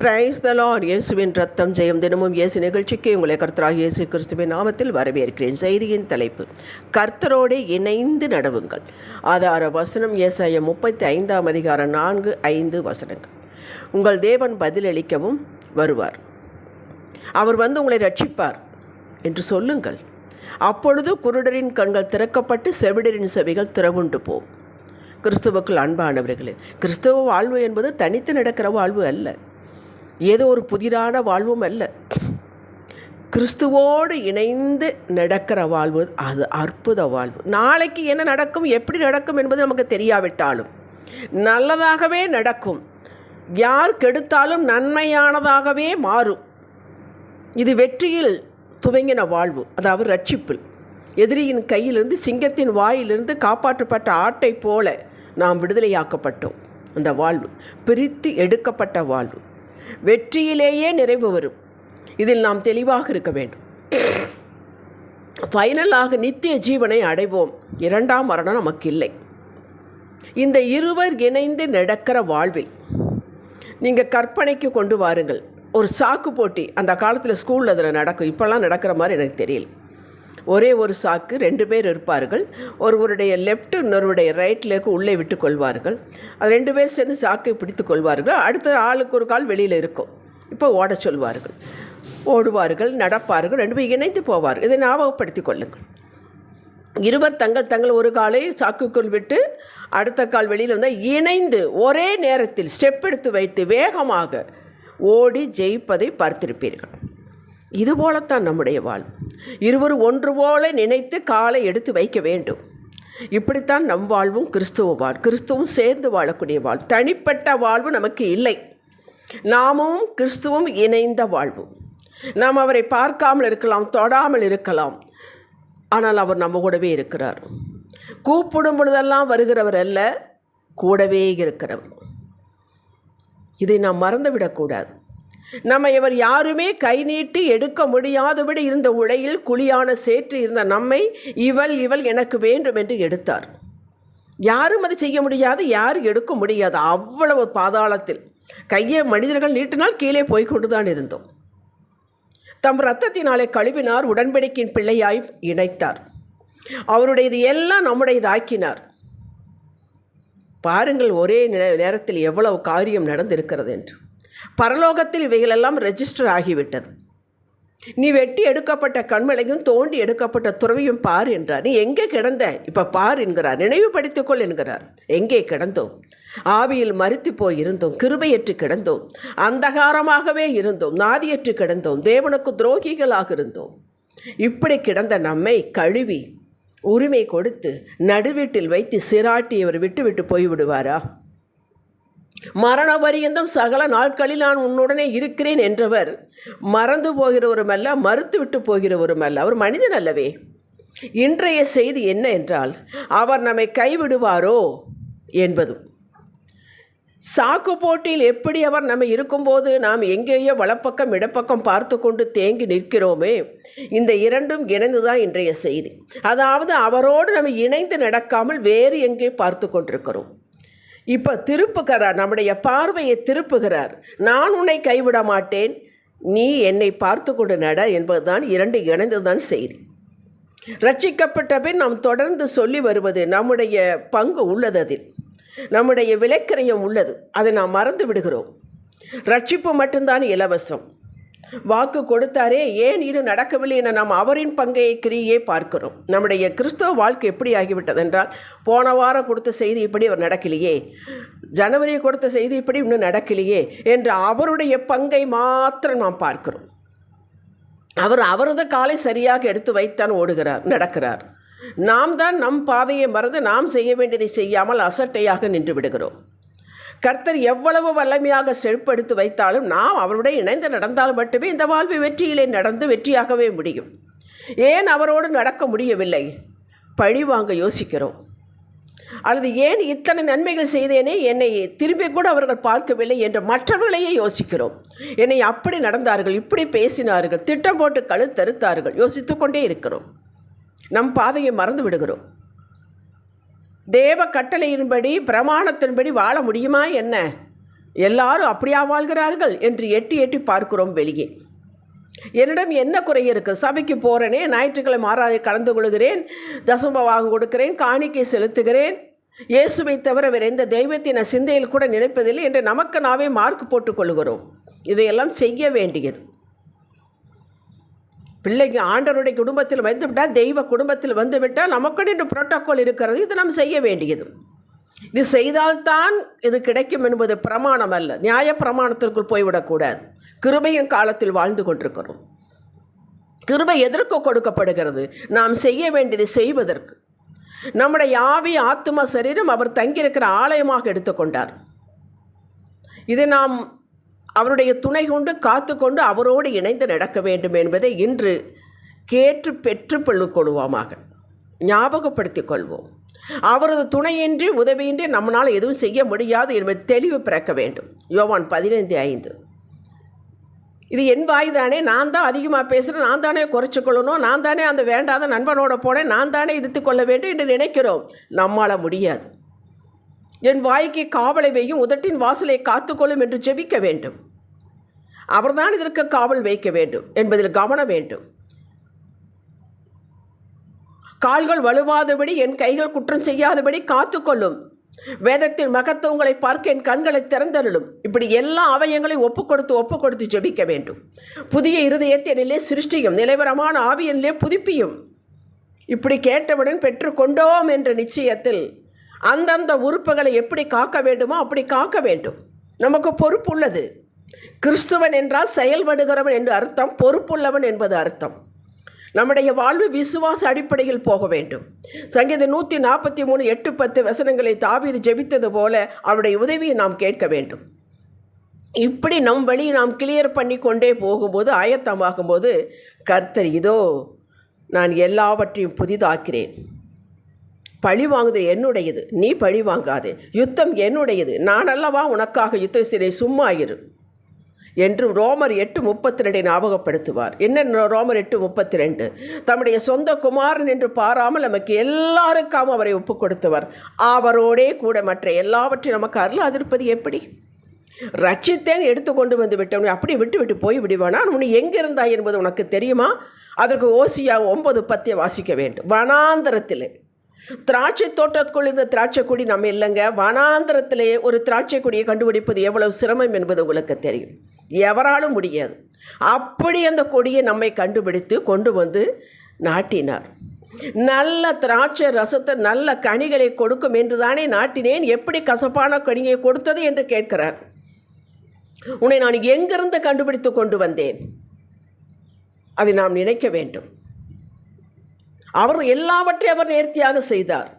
Praise the Lord இயேசுவின் ரத்தம் ஜெயம் தினமும் இயேசு நிகழ்ச்சிக்கு உங்களை கர்த்தராக இயேசு கிறிஸ்துவின் நாமத்தில் வரவேற்கிறேன். செய்தியின் தலைப்பு கர்த்தரோடு இணைந்து நடவுங்கள். ஆதார வசனம் ஏசாய முப்பத்தி ஐந்தாம் அதிகாரம் நான்கு ஐந்து வசனங்கள். உங்கள் தேவன் பதிலளிக்கவும் வருவார். அவர் வந்து உங்களை ரட்சிப்பார் என்று சொல்லுங்கள். அப்பொழுது குருடரின் கண்கள் திறக்கப்பட்டு செவிடரின் செவிகள் திறவுண்டு போம். கிறிஸ்துவுக்குள் அன்பானவர்களே கிறிஸ்துவ வாழ்வு என்பது தனித்து நடக்கிற வாழ்வு அல்ல. ஏதோ ஒரு புதிரான வாழ்வும் அல்ல. கிறிஸ்துவோடு இணைந்து நடக்கிற வாழ்வு அது அற்புத வாழ்வு. நாளைக்கு என்ன நடக்கும் எப்படி நடக்கும் என்பது நமக்கு தெரியாவிட்டாலும் நல்லதாகவே நடக்கும். யார் கெடுத்தாலும் நன்மையானதாகவே மாறும். இது வெற்றியில் துவங்கின வாழ்வு அதாவது ரட்சிப்பில் எதிரியின் கையிலிருந்து சிங்கத்தின் வாயிலிருந்து காப்பாற்றப்பட்ட ஆட்டை போல நாம் விடுதலையாக்கப்பட்டோம். அந்த வாழ்வு பிரித்து எடுக்கப்பட்ட வாழ்வு. வெற்றியிலேயே நிறைவு வரும். இதில் நாம் தெளிவாக இருக்க வேண்டும். ஃபைனலாக நித்திய ஜீவனை அடைவோம். இரண்டாம் மரணம் நமக்கு இல்லை இந்த இருவர் இணைந்து நடக்கிற வாழ்வில் நீங்கள் கற்பனைக்கு கொண்டு வாருங்கள். ஒரு சாக்கு போட்டி அந்த காலத்தில் ஸ்கூலில் அதில் நடக்கும். இப்போல்லாம் நடக்கிற மாதிரி எனக்கு தெரியல. ஒரே ஒரு சாக்கு ரெண்டு பேர் இருப்பார்கள். ஒருவருடைய லெஃப்ட் இன்னொருடைய ரைட்லேக்கு உள்ளே விட்டு கொள்வார்கள். அது ரெண்டு பேர் சேர்ந்து சாக்கை பிடித்து கொள்வார்கள். அடுத்த ஆளுக்கு ஒரு கால் வெளியில் இருக்கும். இப்போ ஓட சொல்வார்கள். ஓடுவார்கள் நடப்பார்கள் ரெண்டு பேர் இணைந்து போவார்கள். இதை ஞாபகப்படுத்தி கொள்ளுங்கள். இருவர் தங்கள் தங்கள் ஒரு காலை சாக்குக்குள் விட்டு அடுத்த கால் வெளியில் வந்தால் இணைந்து ஒரே நேரத்தில் ஸ்டெப் எடுத்து வைத்து வேகமாக ஓடி ஜெயிப்பதை பார்த்திருப்பீர்கள். இதுபோலத்தான் நம்முடைய வாழ்வு. இருவரும் ஒன்று போல நினைத்து காலை எடுத்து வைக்க வேண்டும். இப்படித்தான் நம் வாழ்வும் கிறிஸ்துவ வாழ் கிறிஸ்துவும் சேர்ந்து வாழக்கூடிய வாழ். தனிப்பட்ட வாழ்வு நமக்கு இல்லை. நாமும் கிறிஸ்துவும் இணைந்த வாழ்வு. நாம் அவரை பார்க்காமல் இருக்கலாம் தொடாமல் இருக்கலாம். ஆனால் அவர் நம்ம கூடவே இருக்கிறார். கூப்பிடும் பொழுதெல்லாம் வருகிறவர் அல்ல கூடவே இருக்கிறவர். இதை நாம் மறந்துவிடக்கூடாது. நம்ம இவர் யாருமே கை நீட்டி எடுக்க முடியாதபடி இருந்த உலையில் குழியான சேற்று இருந்த நம்மை இவள் இவள் எனக்கு வேண்டும் என்று எடுத்தார். யாரும் அதை செய்ய முடியாது யாரும் எடுக்க முடியாது. அவ்வளவு பாதாளத்தில் கையை மனிதர்கள் நீட்டினால் கீழே போய் தான் இருந்தோம். தம் இரத்தத்தினாலே கழுவினார் உடன்படிக்கையின் பிள்ளையாய் இணைத்தார். அவருடையது எல்லாம் நம்முடையது ஆக்கினார் பாருங்கள் ஒரே நேரத்தில் எவ்வளவு காரியம் நடந்திருக்கிறது என்று. பரலோகத்தில் இவைகளெல்லாம் ரெஜிஸ்டர் ஆகிவிட்டது. நீ வெட்டி எடுக்கப்பட்ட கண்மலையும் தோண்டி எடுக்கப்பட்ட துறவையும் பார் என்றார். நீ எங்கே கிடந்த? இப்போ பார் என்கிறார். நினைவுபடுத்திக்கொள் என்கிறார். எங்கே கிடந்தோம்? ஆவியில் மறுத்து போய் இருந்தோம். கிருபையற்று கிடந்தோம். அந்தகாரமாகவே இருந்தோம். நாதியற்று கிடந்தோம். தேவனுக்கு துரோகிகளாக இருந்தோம். இப்படி கிடந்த நம்மை கழுவி உரிமை கொடுத்து நடுவீட்டில் வைத்து சிராட்டி இவர் விட்டு விட்டு போய்விடுவாரா? மரண பரியந்தம் சகல நாட்களில் நான் உன்னுடனே இருக்கிறேன் என்றவர். மறந்து போகிறவரும் அல்ல மறுத்து விட்டு போகிறவரும் அல்ல அவர் மனிதன் அல்லவே. இன்றைய செய்தி என்ன என்றால் அவர் நம்மை கைவிடுவாரோ என்பதும். சாக்கு போட்டியில் எப்படி அவர் நம்ம இருக்கும்போது நாம் எங்கேயோ வலப்பக்கம் இடப்பக்கம் பார்த்து கொண்டு தேங்கி நிற்கிறோமே இந்த இரண்டும் இணைந்து தான் இன்றைய செய்தி. அதாவது அவரோடு நம்ம இணைந்து நடக்காமல் வேறு எங்கே பார்த்து கொண்டிருக்கிறோம். இப்போ திருப்புகிறார் நம்முடைய பார்வையை திருப்புகிறார். நான் உன்னை கைவிட மாட்டேன் நீ என்னை பார்த்து கொண்டு நட என்பதுதான் இரண்டு இணைந்துதான் செய்தி. ரட்சிக்கப்பட்ட பின் நாம் தொடர்ந்து சொல்லி வருவது நம்முடைய பங்கு உள்ளது அதில். நம்முடைய விலைக்கரையம் உள்ளது அதை நாம் மறந்து விடுகிறோம். ரட்சிப்பு மட்டும்தான் இலவசம். வாக்கு கொடுத்தாரே ஏன் இது நடக்கவில்லை என நாம் அவரின் பங்கையை கிரியே பார்க்கிறோம். நம்முடைய கிறிஸ்தவ வாழ்க்கை எப்படி ஆகிவிட்டது என்றால் போன வாரம் கொடுத்த செய்தி இப்படி அவர் நடக்கலையே. ஜனவரி கொடுத்த செய்தி இப்படி இன்னும் நடக்கலையே என்று அவருடைய பங்கை மாத்திரம் நாம் பார்க்கிறோம். அவர் அவரது காலை சரியாக எடுத்து வைத்தான் ஓடுகிறார் நடக்கிறார். நாம் தான் நம் பாதையை மறந்து நாம் செய்ய வேண்டியதை செய்யாமல் அசட்டையாக நின்று விடுகிறோம். கர்த்தர் எவ்வளவு வல்லமையாக செழிப்படுத்தி வைத்தாலும் நாம் அவருடைய இணைந்து நடந்தால் மட்டுமே இந்த வாழ்வு வெற்றியிலே நடந்து வெற்றியாகவே முடியும். ஏன் அவரோடு நடக்க முடியவில்லை? பழி வாங்க யோசிக்கிறோம். அல்லது ஏன் இத்தனை நன்மைகள் செய்தேனே? என்னை திரும்பி கூட அவர்கள் பார்க்கவில்லை என்று மற்றவர்களையே யோசிக்கிறோம். என்னை அப்படி நடந்தார்கள் இப்படி பேசினார்கள் திட்டம் போட்டு கழுத்தறுத்தார்கள் யோசித்து கொண்டே இருக்கிறோம். நம் பாதையை மறந்து விடுகிறோம். தேவ கட்டளையின்படி பிரமாணத்தின்படி வாழ முடியுமா என்ன? எல்லாரும் அப்படியா வாழ்கிறார்கள் என்று எட்டி எட்டி பார்க்கிறோம் வெளியே. என்னிடம் என்ன குறை இருக்குது சபைக்கு போகிறேனே ஞாயிற்றுக்கிழமை ஆறாவது கலந்து கொள்கிறேன் தசம்பவாகம் கொடுக்கிறேன் காணிக்கை செலுத்துகிறேன். இயேசுவை தவிர வேறு எந்த தெய்வத்தை நான் சிந்தையில் கூட நினைப்பதில்லை என்று நமக்கு நாவே மார்க் போட்டுக்கொள்கிறோம் இதையெல்லாம் செய்ய வேண்டியது. பிள்ளைங்க ஆண்டவருடைய குடும்பத்தில் வந்துவிட்டால் தெய்வ குடும்பத்தில் வந்துவிட்டால் நமக்கு என்று புரோட்டோக்கால் இருக்கிறது. இது நாம் செய்ய வேண்டியது. இது செய்தால்தான் இது கிடைக்கும் என்பது பிரமாணம் அல்ல. நியாய பிரமாணத்திற்குள் போய்விடக்கூடாது. கிருபையின் காலத்தில் வாழ்ந்து கொண்டிருக்கிறோம். கிருபை எதற்கு கொடுக்கப்படுகிறது? நாம் செய்ய வேண்டியதை செய்வதற்கு. நம்முடைய யாவி ஆத்ம சரீரம் அவர் தங்கியிருக்கிற ஆலயமாக எடுத்துக்கொண்டார். இதை நாம் அவருடைய துணை கொண்டு காத்துக்கொண்டு அவரோடு இணைந்து நடக்க வேண்டும் என்பதை இன்று கேட்டு பெற்று கொள்வோமாக. ஞாபகப்படுத்திக் கொள்வோம். அவரது துணையின்றி உதவியின்றி நம்மளால் எதுவும் செய்ய முடியாது என்பது தெளிவு பிறக்க வேண்டும். யோவான் பதினைந்து ஐந்து. இது என் வாய் தானே நான் தான் அதிகமாக பேசுகிறேன் நான் தானே குறைச்சிக்கொள்ளணும் நான் தானே அந்த வேண்டாத நண்பனோட போனேன் நான் தானே இழுத்து கொள்ள வேண்டும் என்று நினைக்கிறோம். நம்மால் முடியாது. என் வாய்க்கு காவலை வையும் உதட்டின் வாசலை காத்துக்கொள்ளும் என்று ஜெபிக்க வேண்டும். அவர்தான் இதற்கு காவல் வைக்க வேண்டும் என்பதில் கவனம் வேண்டும். கால்கள் வலுவாதபடி என் கைகள் குற்றம் செய்யாதபடி காத்துக்கொள்ளும் வேதத்தின் மகத்துவங்களை பார்க்க என் கண்களை திறந்தருளும். இப்படி எல்லா அவயங்களையும் ஒப்பு கொடுத்து ஒப்பு கொடுத்து ஜெபிக்க வேண்டும். புதிய இருதயத்தினிலே சிருஷ்டியும் நிலைவரமான ஆவியனிலே புதுப்பியும். இப்படி கேட்டவுடன் பெற்றுக்கொண்டோம் என்ற நிச்சயத்தில் அந்தந்த உறுப்புகளை எப்படி காக்க வேண்டுமோ அப்படி காக்க வேண்டும். நமக்கு பொறுப்பு உள்ளது கிறிஸ்துவன் என்றால் செயல்படுகிறவன் என்று அர்த்தம் பொறுப்புள்ளவன் என்பது அர்த்தம். நம்முடைய வாழ்வு விசுவாச அடிப்படையில் போக வேண்டும். சங்கீத நூற்றி நாற்பத்தி மூணு எட்டு பத்து வசனங்களை தாவீது ஜெபித்தது போல அவருடைய உதவியை நாம் கேட்க வேண்டும். இப்படி நம் வழி நாம் கிளியர் பண்ணி கொண்டே போகும்போது ஆயத்தமாகும்போது கர்த்தர் இதோ நான் எல்லாவற்றையும் புதிதாக்கிறேன். பழி வாங்குது என்னுடையது நீ பழி வாங்காதே. யுத்தம் என்னுடையது. நான் அல்லவா உனக்காக யுத்தம் செய்ய சும்மா இரு. என்று ரோமர் எட்டு முப்பத்தி ரெண்டை ஞாபகப்படுத்துவார். என்ன ரோமர் எட்டு முப்பத்தி ரெண்டு தம்முடைய சொந்த குமாரன் என்று பாராமல் நமக்கு எல்லாருக்காகவும் அவரை ஒப்பு கொடுத்தவர் அவரோடே கூட மற்ற எல்லாவற்றையும் நமக்கு அருளாதிருப்பது எப்படி? ரட்சித்தேன் எடுத்து கொண்டு வந்து விட்டவனை அப்படி விட்டு விட்டு போய் விடுவானா? உன்னை எங்கே இருந்தாய் என்பது உனக்கு தெரியுமா? அதற்கு ஓசியா ஒன்பது பத்தியை வாசிக்க வேண்டும். வனாந்தரத்தில். திராட்சை தோட்டத்துக்குள் இருந்த திராட்சை கொடி நம்ம இல்லைங்க. வனாந்தரத்திலே ஒரு திராட்சை கொடியை கண்டுபிடிப்பது எவ்வளவு சிரமம் என்பது உங்களுக்கு தெரியும். எவராலும் முடியாது. அப்படி அந்த கொடியை நம்மை கண்டுபிடித்து கொண்டு வந்து நாட்டினார். நல்ல திராட்சை ரசத்தை நல்ல கனிகளை கொடுக்கும் என்று தானே நாட்டினேன். எப்படி கசப்பான கனியை கொடுத்தது என்று கேட்கிறார். உன்னை நான் எங்கிருந்து கண்டுபிடித்து கொண்டு வந்தேன்? அதை நாம் நினைக்க வேண்டும். அவர் எல்லாவற்றையும் அவர் நேர்த்தியாக செய்தார்.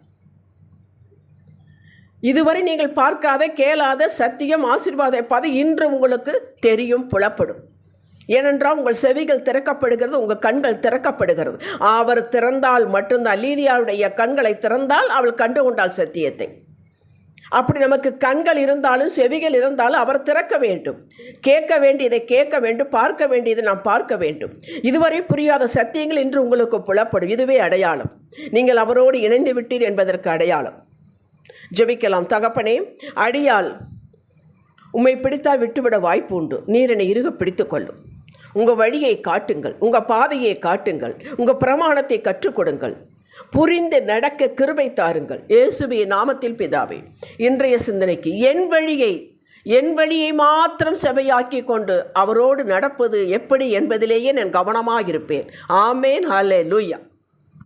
இதுவரை நீங்கள் பார்க்காத கேளாத சத்தியம் ஆசீர்வாத பதை இன்று உங்களுக்கு தெரியும் புலப்படும். ஏனென்றால் உங்கள் செவிகள் திறக்கப்படுகிறது உங்கள் கண்கள் திறக்கப்படுகிறது. அவர் திறந்தால் மட்டும்தான் லீதியாவுடைய கண்களை திறந்தால் அவள் கண்டு கொண்டாள் சத்தியத்தை. அப்படி நமக்கு கண்கள் இருந்தாலும் செவிகள் இருந்தாலும் அவர் திறக்க வேண்டும். கேட்க வேண்டியதை கேட்க வேண்டும் பார்க்க வேண்டியதை நாம் பார்க்க வேண்டும். இதுவரை புரியாத சத்தியங்கள் இன்று உங்களுக்கு புலப்படும். இதுவே அடையாளம். நீங்கள் அவரோடு இணைந்து விட்டீர் என்பதற்கு அடையாளம். ஜெபிக்கலாம். தகப்பனே அடியால் உம்மை பிடித்தால் விட்டுவிட வாய்ப்பு உண்டு நீரனை இருக பிடித்து பிடித்துக்கொள்ளும். உங்கள் வழியை காட்டுங்கள். உங்கள் பாதையை காட்டுங்கள். உங்கள் பிரமாணத்தை கற்றுக் கொடுங்கள். புரிந்து நடக்க கிருபை தாருங்கள். இயேசுபிய நாமத்தில் பிதாவே இன்றைய சிந்தனைக்கு என் வழியை என் வழியை மாத்திரம் செவையாக்கி கொண்டு அவரோடு நடப்பது எப்படி என்பதிலேயே நான் கவனமாக இருப்பேன் ஆமேன். ஹலே லூயா